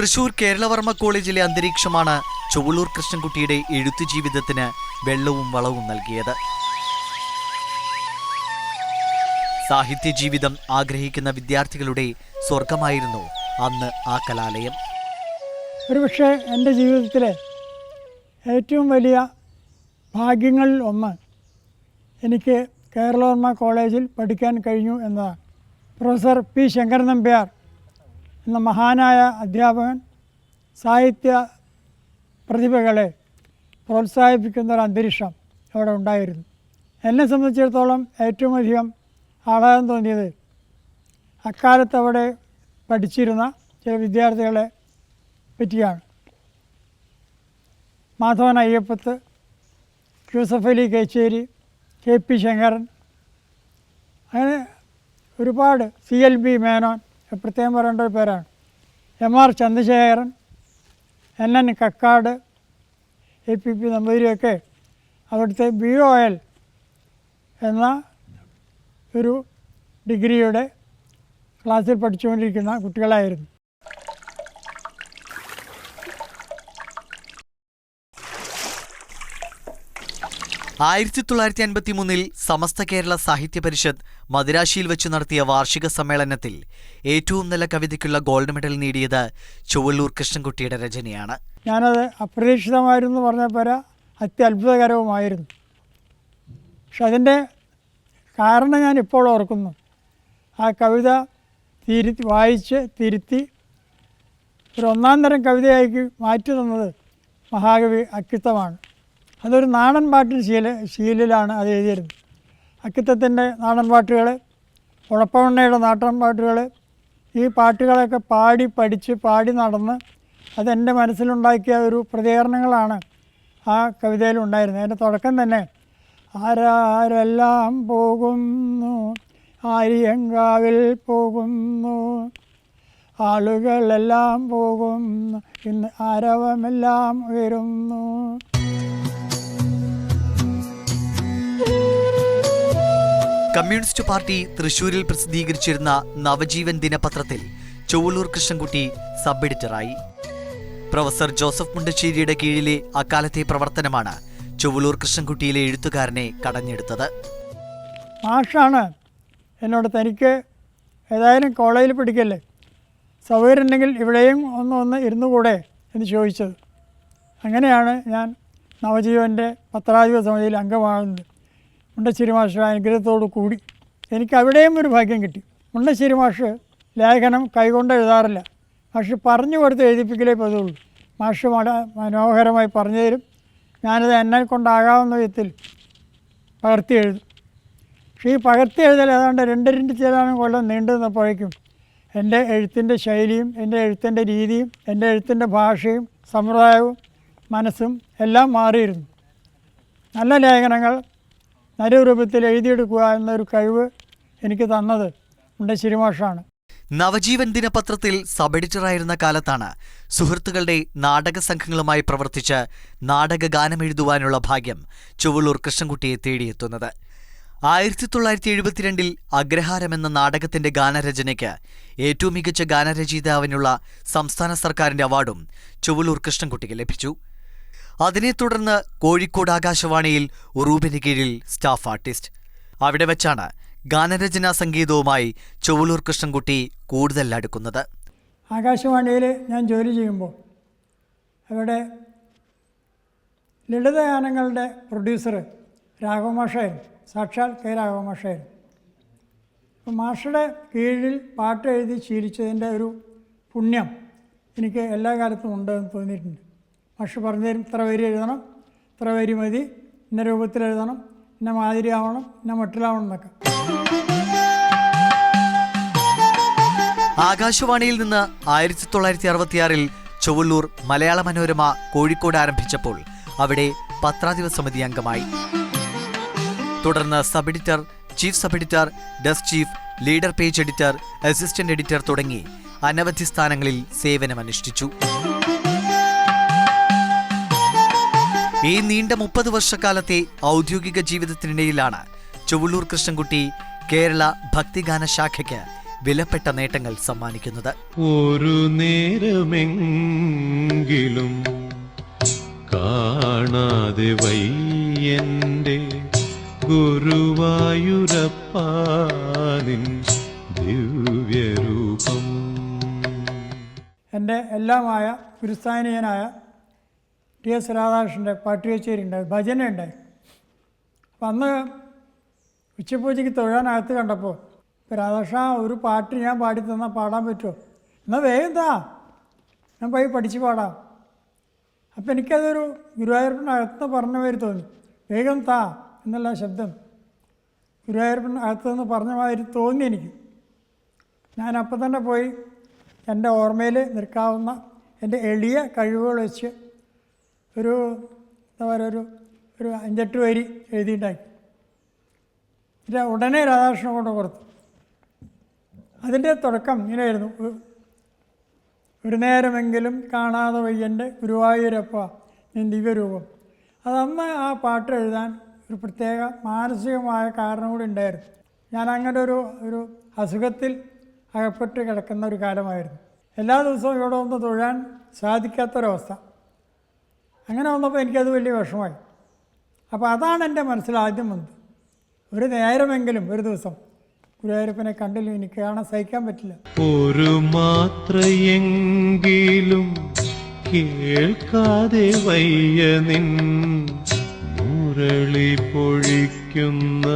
തൃശൂർ കേരളവർമ്മ കോളേജിലെ അന്തരീക്ഷമാണ് ചുവള്ളൂർ കൃഷ്ണൻകുട്ടിയുടെ എഴുത്തു ജീവിതത്തിന് വെള്ളവും വളവും നൽകിയത്. സാഹിത്യ ജീവിതം ആഗ്രഹിക്കുന്ന വിദ്യാർത്ഥികളുടെ സ്വർഗമായിരുന്നു അന്ന് ആ കലാലയം. ഒരുപക്ഷെ എന്റെ ജീവിതത്തിലെ ഏറ്റവും വലിയ ഭാഗ്യങ്ങളിൽ ഒന്ന് എനിക്ക് കേരളവർമ്മ കോളേജിൽ പഠിക്കാൻ കഴിഞ്ഞു എന്നതാണ്. പ്രൊഫസർ പി ശങ്കരൻ നമ്പ്യാർ എന്ന മഹാനായ അധ്യാപകൻ സാഹിത്യ പ്രതിഭകളെ പ്രോത്സാഹിപ്പിക്കുന്ന ഒരു അന്തരീക്ഷം അവിടെ ഉണ്ടായിരുന്നു. എന്നെ സംബന്ധിച്ചിടത്തോളം ഏറ്റവും അധികം ആഹ്ലാദം തോന്നിയത് അക്കാലത്ത് അവിടെ പഠിച്ചിരുന്ന ചില വിദ്യാർത്ഥികളെ പറ്റിയാണ്. മാധവൻ അയ്യപ്പത്ത് യൂസഫ് അലി കേച്ചേരി കെ പി ശങ്കരൻ അങ്ങനെ ഒരുപാട് സി എൽ ബി മേനോൻ പ്രത്യേകം പറയേണ്ട ഒരു പേരാണ്. M R Chandrasekharan N N Kakkad A P P നമ്പൂതിരിയൊക്കെ അവിടുത്തെ ബി ഒ എൽ എന്ന ഒരു ഡിഗ്രിയുടെ ക്ലാസ്സിൽ പഠിച്ചുകൊണ്ടിരിക്കുന്ന കുട്ടികളായിരുന്നു. ആയിരത്തി തൊള്ളായിരത്തി അൻപത്തി മൂന്നിൽ സമസ്ത കേരള സാഹിത്യ പരിഷത്ത് മദിരാശിയിൽ വെച്ച് നടത്തിയ വാർഷിക സമ്മേളനത്തിൽ ഏറ്റവും നല്ല കവിതയ്ക്കുള്ള ഗോൾഡ് മെഡൽ നേടിയത് ചുവള്ളൂർ കൃഷ്ണൻകുട്ടിയുടെ രചനയാണ്. ഞാനത് അപ്രതീക്ഷിതമായിരുന്നു പറഞ്ഞ പോരാ. അത്യത്ഭുതകരവുമായിരുന്നു. പക്ഷെ അതിന്റെ കാരണം ഞാൻ ഇപ്പോൾ ഓർക്കുന്നു. ആ കവിത തിരുത്തി വായിച്ച് തിരുത്തി ഒരു ഒന്നാം തരം കവിതയാക്കി മാറ്റി തന്നത് മഹാകവി അക്കിത്തമാണ്. അതൊരു നാടൻ പാട്ടിൽ ശീല ശീലിലാണ് അത് എഴുതിയിരുന്നത്. അക്കിത്തത്തിന്റെ നാടൻ പാട്ടുകൾ ഉളപ്പവണ്ണയുടെ നാടൻ പാട്ടുകൾ ഈ പാട്ടുകളൊക്കെ പാടി പഠിച്ച് പാടി നടന്ന് അതെന്റെ മനസ്സിലുണ്ടാക്കിയ ഒരു പ്രതികരണങ്ങളാണ് ആ കവിതയിൽ ഉണ്ടായിരുന്നത്. അതിന്റെ തുടക്കം തന്നെ ആരാരെല്ലാം പോകുന്നു? ആര്യങ്കാവിൽ പോകുന്നു. ആളുകളെല്ലാം പോകുന്നു. ഇന്ന് ആരവമെല്ലാം ഉയരുന്നു. കമ്മ്യൂണിസ്റ്റ് പാർട്ടി തൃശൂരിൽ പ്രസിദ്ധീകരിച്ചിരുന്ന നവജീവൻ ദിനപത്രത്തിൽ ചുവള്ളൂർ കൃഷ്ണൻകുട്ടി സബ് എഡിറ്ററായി. പ്രൊഫസർ ജോസഫ് മുണ്ടശ്ശേരിയുടെ കീഴിലെ അക്കാലത്തെ പ്രവർത്തനമാണ് ചുവള്ളൂർ കൃഷ്ണൻകുട്ടിയിലെ എഴുത്തുകാരനെ കടഞ്ഞെടുത്തത്. മാഷാണ് എന്നോട് തനിക്ക് ഏതായാലും കോളേജിൽ പഠിക്കല്ലേ? സൗകര്യം ഉണ്ടെങ്കിൽ ഇവിടെയും ഒന്ന് ഒന്ന് ഇരുന്നു കൂടെ എന്ന് ചോദിച്ചത്. അങ്ങനെയാണ് ഞാൻ നവജീവന്റെ പത്രാധിപ സമിതിയിൽ അംഗമാകുന്നത്. മുണ്ടശ്ശേരി മാഷ അനുഗ്രഹത്തോടു കൂടി എനിക്ക് അവിടെയും ഒരു ഭാഗ്യം കിട്ടി. മുണ്ടശ്ശേരി മാഷ് ലേഖനം കൈകൊണ്ട് എഴുതാറില്ല. മാഷ് പറഞ്ഞു കൊടുത്ത് എഴുതിപ്പിക്കലേ പതിവുള്ളൂ മാഷ് മനോഹരമായി പറഞ്ഞു തരും ഞാനത് എന്നെ കൊണ്ടാകാവുന്ന വിധത്തിൽ പകർത്തി എഴുതും. പക്ഷേ ഈ പകർത്തി എഴുതൽ ഏതാണ്ട് രണ്ട് രണ്ട് ചിലാനും കൊല്ലം നീണ്ടു നിന്നപ്പോഴേക്കും എന്റെ എഴുത്തിന്റെ ശൈലിയും എന്റെ എഴുത്തിന്റെ രീതിയും എന്റെ എഴുത്തിന്റെ ഭാഷയും സമ്പ്രദായവും മനസ്സും എല്ലാം മാറിയിരുന്നു. നല്ല ലേഖനങ്ങൾ നല്ല രൂപത്തിൽ എഴുതിയെടുക്കുക എന്നൊരു കഴിവ് എനിക്ക് തന്നത് മുണ്ടശ്ശേരി മാഷാണ് നവജീവൻ ദിനപത്രത്തിൽ സബ് എഡിറ്ററായിരുന്ന കാലത്താണ് സുഹൃത്തുക്കളുടെ നാടക സംഘങ്ങളുമായി പ്രവർത്തിച്ച് നാടക ഗാനം എഴുതുവാനുള്ള ഭാഗ്യം ചുവള്ളൂർ കൃഷ്ണൻകുട്ടിയെ തേടിയെത്തുന്നത്. ആയിരത്തി തൊള്ളായിരത്തി എഴുപത്തിരണ്ടിൽ അഗ്രഹാരം എന്ന നാടകത്തിന്റെ ഗാനരചനയ്ക്ക് ഏറ്റവും മികച്ച ഗാനരചയിതാവിനുള്ള സംസ്ഥാന സർക്കാരിന്റെ അവാർഡും ചൊവ്വള്ളൂർ കൃഷ്ണൻകുട്ടിക്ക് ലഭിച്ചു. അതിനെ തുടർന്ന് കോഴിക്കോട് ആകാശവാണിയിൽ ഉറൂബിന് കീഴിൽ സ്റ്റാഫ് ആർട്ടിസ്റ്റ്. അവിടെ വെച്ചാണ് ഗാനരചനാ സംഗീതവുമായി ചൊവ്വള്ളൂർ കൃഷ്ണൻകുട്ടി കൂടുതൽ അടുക്കുന്നത്. ആകാശവാണിയിൽ ഞാൻ ജോലി ചെയ്യുമ്പോൾ അവിടെ ലളിതഗാനങ്ങളുടെ പ്രൊഡ്യൂസർ രാഘവമാഷയൻ സാക്ഷാൽ കെ രാഘവമാഷയൻ മാഷയുടെ കീഴിൽ പാട്ട് എഴുതി ശീലിച്ചതിന്റെ ഒരു പുണ്യം എനിക്ക് എല്ലാ കാലത്തും ഉണ്ടെന്ന് തോന്നിയിട്ടുണ്ട്. മാഷ് പറഞ്ഞു തരും ഇത്ര വരി എഴുതണം. ഇത്ര വരി മതി. ഇന്ന രൂപത്തിൽ എഴുതണം. ഇന്ന മാതിരി ആവണം. ഇന്ന മട്ടിലാവണം എന്നൊക്കെ. ആകാശവാണിയിൽ നിന്ന് ആയിരത്തി തൊള്ളായിരത്തി അറുപത്തിയാറിൽ ചൊവ്വള്ളൂർ മലയാള മനോരമ കോഴിക്കോട് ആരംഭിച്ചപ്പോൾ അവിടെ പത്രാധിപ സമിതി അംഗമായി. തുടർന്ന് sub editor chief sub editor desk chief leader page editor assistant editor തുടങ്ങി അനവധി സ്ഥാനങ്ങളിൽ സേവനമനുഷ്ഠിച്ചു. ഈ നീണ്ട മുപ്പത് വർഷക്കാലത്തെ ഔദ്യോഗിക ജീവിതത്തിനിടയിലാണ് ചൊവ്വള്ളൂർ കൃഷ്ണൻകുട്ടി കേരള ഭക്തിഗാന ശാഖയ്ക്ക് വിലപ്പെട്ട നേട്ടങ്ങൾ സമ്മാനിക്കുന്നത്. ഒരു നേരമെങ്കിലും കാണാതെ വയ്യന്റെ ഗുരുവായൂരപ്പാനിൻ ദിവ്യരൂപം. എന്റെ എല്ലാമായ ഗുരുസ്ഥാനീയനായ ടി എസ് രാധാകൃഷ്ണന്റെ പാട്ടുകച്ചേരി ഉണ്ടായി ഭജന ഉണ്ടായി. അപ്പം അന്ന് ഉച്ചപൂജയ്ക്ക് തൊഴാനകത്ത് കണ്ടപ്പോൾ രാധാകൃഷ്ണ ഒരു പാട്ട് ഞാൻ പാടി തന്നാൽ പാടാൻ പറ്റുമോ? എന്നാൽ വേഗം താ ഞാൻ പോയി പഠിച്ച് പാടാം. അപ്പം എനിക്കതൊരു ഗുരുവായൂരപ്പനകത്ത് പറഞ്ഞ മാതിരി തോന്നി. വേഗം താ എന്നുള്ള ശബ്ദം. ഗുരുവായൂരപ്പന്റെ അകത്ത് നിന്ന് പറഞ്ഞ മാതിരി തോന്നി എനിക്ക്. ഞാൻ അപ്പം തന്നെ പോയി എന്റെ ഓർമ്മയിൽ നിൽക്കാവുന്ന എന്റെ എളിയ കഴിവുകൾ വെച്ച് ഒരു എന്താ പറയുക ഒരു ഒരു അഞ്ചെട്ട് വരി എഴുതിയിട്ടാക്കി എന്നിട്ട് ഉടനെ രാധാകൃഷ്ണൻ കൊണ്ട് കൊടുത്തു അതിന്റെ തുടക്കം ഇങ്ങനെയായിരുന്നു. ഒരു- നേരമെങ്കിലും കാണാതെ വയ്യന്റെ ഗുരുവായൂരപ്പ ഞാൻ ദിവ്യരൂപം. അതന്ന് ആ പാട്ട് എഴുതാൻ ഒരു പ്രത്യേക മാനസികമായ കാരണം കൂടി ഉണ്ടായിരുന്നു. ഞാൻ അങ്ങനെ ഒരു ഒരു അസുഖത്തിൽ അകപ്പെട്ട് കിടക്കുന്ന ഒരു കാലമായിരുന്നു. എല്ലാ ദിവസവും ഇവിടെ ഒന്ന് തൊഴാൻ സാധിക്കാത്തൊരവസ്ഥ. അങ്ങനെ വന്നപ്പോൾ എനിക്കത് വലിയ വിഷമമായി. അപ്പോൾ അതാണ് എന്റെ മനസ്സിൽ ആദ്യം വന്നത്. ഒരു നേരമെങ്കിലും ഒരു ദിവസം. ഗുരുവായൂരപ്പനെ കണ്ടില്ല എനിക്ക് കാണാൻ സഹിക്കാൻ പറ്റില്ല. ഒരു മാത്രയെങ്കിലും കേൾക്കാതെ വയ്യ നിൻ മുരളി പൊഴിക്കുന്ന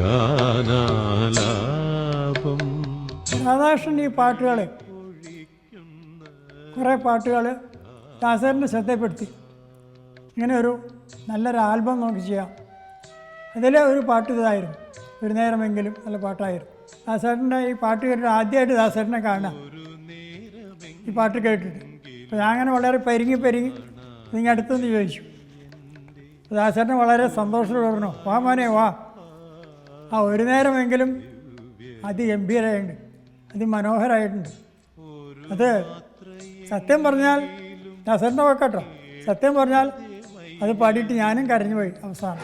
ഗാനാലാപം. രാധാകൃഷ്ണൻ ഈ പാട്ടുകൾ കുറേ പാട്ടുകൾ ദാസറിന്റെ ശ്രദ്ധപ്പെടുത്തി ഇങ്ങനെ ഒരു നല്ലൊരു ആൽബം നമുക്ക് ചെയ്യാം. അതിലെ ഒരു പാട്ട് ഇതായിരുന്നു. ഒരു നേരമെങ്കിലും നല്ല പാട്ടായിരുന്നു. ദാസേട്ടന്റെ ഈ പാട്ട് കേട്ടിട്ട് ആദ്യമായിട്ട് ദാസേട്ടനെ കാണാം ഈ പാട്ട് കേട്ടിട്ട്. അപ്പോൾ ഞാൻ അങ്ങനെ വളരെ പരിങ്ങി പരിങ്ങി നിങ്ങൾ അടുത്തെന്ന് ചോദിച്ചു. ദാസേട്ടൻ വളരെ സന്തോഷത്തോടെ പറഞ്ഞു വാ മോനെ വാ. ആ ഒരു നേരമെങ്കിലും അതിഗംഭീരമായിട്ടുണ്ട്. അതിമനോഹരമായിട്ടുണ്ട്. അത് സത്യം പറഞ്ഞാൽ ദാസേട്ടനെ വെക്കട്ടോ സത്യം പറഞ്ഞാൽ അത് പാടിയിട്ട് ഞാനും കരഞ്ഞു പോയി അവസാനം.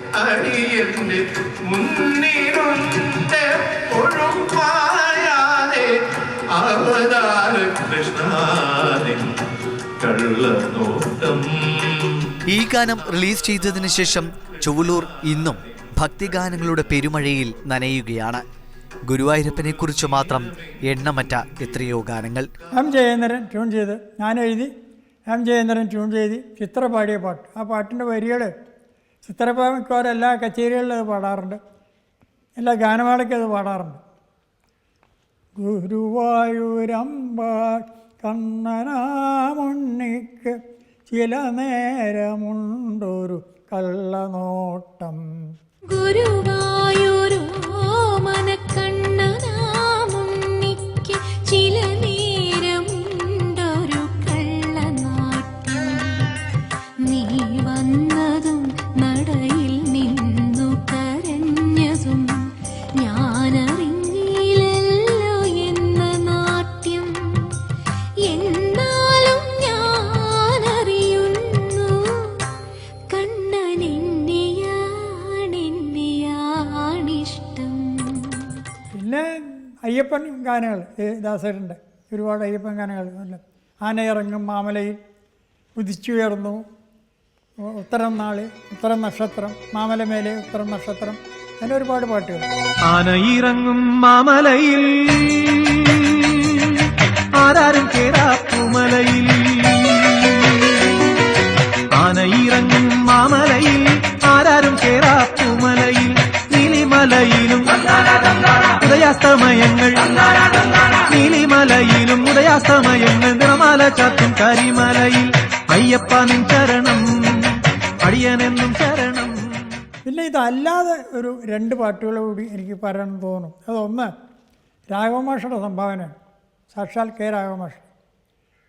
ഈ ഗാനം റിലീസ് ചെയ്തതിനു ശേഷം ചുവലൂർ ഇന്നും ഭക്തിഗാനങ്ങളുടെ പെരുമഴയിൽ നനയുകയാണ്. ഗുരുവായൂരപ്പനെ കുറിച്ച് മാത്രം എണ്ണമറ്റ എത്രയോ ഗാനങ്ങൾ. ഞാൻ ജയേന്ദ്രൻ ട്യൂൺ ചെയ്ത് ഞാൻ എഴുതി. എം ജയേന്ദ്രൻ ട്യൂൺ ചെയ്ത് ചിത്ര പാടിയ പാട്ട്. ആ പാട്ടിന്റെ വരികൾ ചിത്രമിക്കവാറും എല്ലാ കച്ചേരികളിലും അത് പാടാറുണ്ട്. എല്ലാ ഗാനമേളയ്ക്കും അത് പാടാറുണ്ട്. ഗുരുവായൂരമ്പ കണ്ണനാമുണ്ണിക്ക് ചില നേരമുണ്ടൊരു കള്ളനോട്ടം. ഗുരുവായൂരോ അയ്യപ്പൻ ഗാനങ്ങൾ ദാസേട്ടന്റെ ഒരുപാട് അയ്യപ്പൻ ഗാനങ്ങൾ അല്ല ആനയിറങ്ങും മാമലയിൽ ഉദിച്ചുയർന്നു. ഉത്തരം നാൾ ഉത്തരം നക്ഷത്രം മാമലമേലെ ഉത്തരം നക്ഷത്രം അങ്ങനെ ഒരുപാട് പാട്ടുകൾ. ആനയിറങ്ങും മാമലയിൽ ആരാരും കേറാപ്പുമലയിൽ ഉദയാസ്തമയങ്ങൾ. നീലിമലയിലും ഉദയാസ്തമയങ്ങൾ. നിറമാല ചാത്തും കരിമലയിൽ അയ്യപ്പ നിൻ ചരണം അടിയനെന്നും ശരണം പിന്നെ ഇതല്ലാതെ ഒരു രണ്ട് പാട്ടുകൾ കൂടി എനിക്ക് പറയാൻ തോന്നും അതൊന്ന് രാഘവമാഷയുടെ സംഭാവന. സാക്ഷാൽ കെ രാഘവമാഷ്.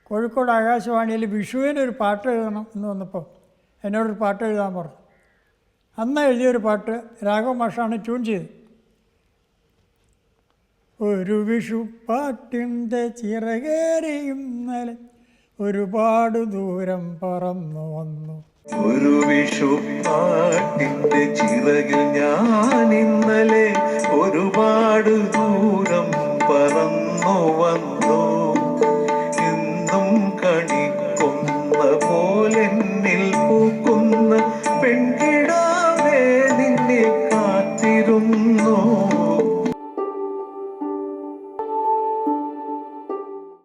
കോഴിക്കോട് ആകാശവാണിയിൽ വിഷുവിന് ഒരു പാട്ട് എഴുതണം എന്ന് വന്നപ്പോൾ എന്നോടൊരു പാട്ട് എഴുതാൻ പറഞ്ഞു. അന്ന് എഴുതിയൊരു പാട്ട് രാഘവമാഷാണ് ട്യൂൺ ചെയ്തത്. ഒരു വിഷുപ്പാട്ടിന്റെ ചിറകേറിയുന്നലെ ഒരുപാട് ദൂരം പറന്നു വന്നു. ഒരു വിഷുപ്പാട്ടിന്റെ ചിറകിൽ ഞാൻ ഇന്നലെ ഒരുപാട്